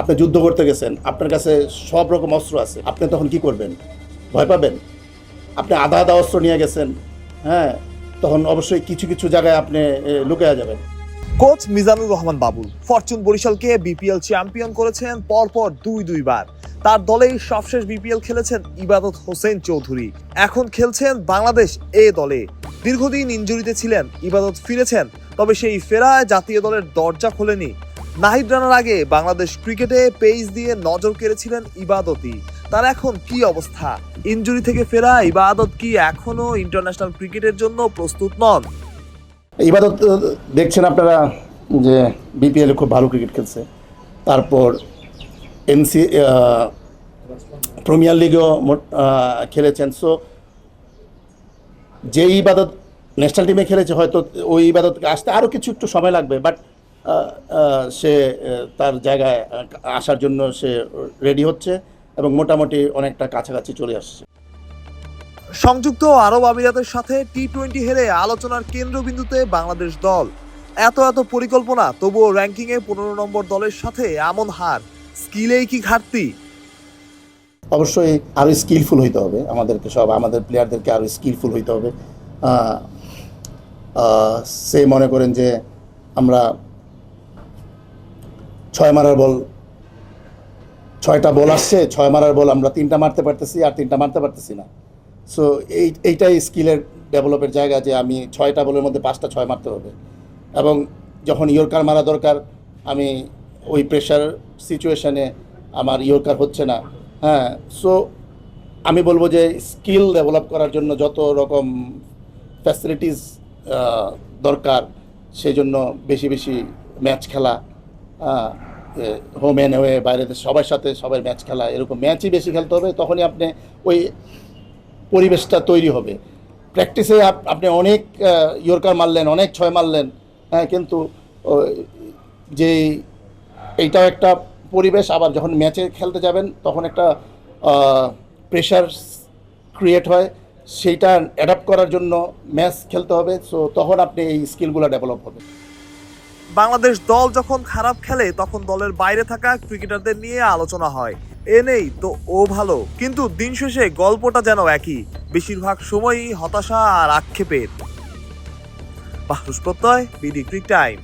আপনি যুদ্ধ করতে গেছেন, আপনার কাছে সব রকম অস্ত্র আছে, আপনি তখন কি করবেন? ভয় পাবেন? আপনি আধা আধা অস্ত্র নিয়ে গেছেন হ্যাঁ তখন অবশ্যই কিছু কিছু জায়গায় আপনি লুকিয়ে যাবেন। কোচ মিজানুর রহমান বাবুল, ফরচুন বরিশালকে বিপিএল চ্যাম্পিয়ন করেছেন পরপর দুই দুইবার। তার দলেই সবশেষ বিপিএল খেলেছেন ইবাদত হোসেন চৌধুরী। এখন খেলছেন বাংলাদেশ এ দলে। দীর্ঘদিন ইঞ্জুরিতে ছিলেন, ইবাদত ফিরেছেন, তবে সেই ফেরায় জাতীয় দলের দরজা খোলেনি নাহিদ রানার আগে বাংলাদেশ ক্রিকেটে পেজ দিয়ে নজর কেড়েছিলেন ইবাদতই তার এখন কি অবস্থা? ইনজুরি থেকে ফেরা ইবাদত কি এখনও ইন্টারন্যাশনাল ক্রিকেটের জন্য প্রস্তুত নন? ইবাদত দেখছেন আপনারা যে বিপিএল খুব ভালো ক্রিকেট খেলছে। তারপর এনসি প্রিমিয়ার লিগেও খেলেছেন। সো যে ইবাদত ন্যাশনাল টিমে খেলেছে, হয়তো ওই ইবাদতকে আসতে আরও কিছু একটু সময় লাগবে। বাট সে তার জায়গায় আসার জন্য সে রেডি হচ্ছে এবং মোটামুটি অনেকটা কাছাকাছি চলে আসছে। সংযুক্ত আরব আমিরাতের সাথে টি টোয়েন্টি হেরে আলোচনার কেন্দ্রবিন্দুতে বাংলাদেশ দল। এত এত পরিকল্পনা তবুও র্যাঙ্কিংয়ে পনেরো নম্বর দলের সাথে এমন হার স্কিলেই কি ঘাটতি? অবশ্যই আরও স্কিলফুল হইতে হবে আমাদেরকে সব আমাদের প্লেয়ারদেরকে আরও স্কিলফুল হইতে হবে। সে মনে করেন যে আমরা ছয় মারার বল, ছয়টা বল আসছে, ছয় মারার বল আমরা তিনটা মারতে পারতেছি আর তিনটা মারতে পারতেছি না। সো এই, এইটাই স্কিলের ডেভেলপের জায়গা যে আমি ছয়টা বলের মধ্যে পাঁচটা ছয় মারতে হবে। এবং যখন ইয়র্কার মারা দরকার, আমি ওই প্রেশার সিচুয়েশানে আমার ইয়র্কার হচ্ছে না। হ্যাঁ সো আমি বলব যে স্কিল ডেভেলপ করার জন্য যত রকম ফ্যাসিলিটিস দরকার সেই জন্য বেশি বেশি ম্যাচ খেলা হোম অ্যান্ড ওয়ে বাইরে সবার সাথে সবার ম্যাচ খেলা, এরকম ম্যাচই বেশি খেলতে হবে, তখনই আপনি ওই পরিবেশটা তৈরি হবে। প্র্যাকটিসে আপনি অনেক ইয়র্কার মারলেন, অনেক ছয় মারলেন হ্যাঁ কিন্তু যে এইটাও একটা পরিবেশ, আবার যখন ম্যাচে খেলতে যাবেন, তখন একটা প্রেশার ক্রিয়েট হয়, সেইটা অ্যাডাপ্ট করার জন্য ম্যাচ খেলতে হবে সো তখন আপনি এই স্কিলগুলো ডেভেলপ হবে। বাংলাদেশ দল যখন খারাপ খেলে, তখন দলের বাইরে থাকা ক্রিকেটারদের নিয়ে আলোচনা হয়। এ নেই তো ও ভালো। কিন্তু দিন শেষে গল্পটা যেন একই। বেশিরভাগ সময়ই হতাশা আর আক্ষেপের। বাহরুষ প্রত্যয় বিডি ক্রিক টাইম।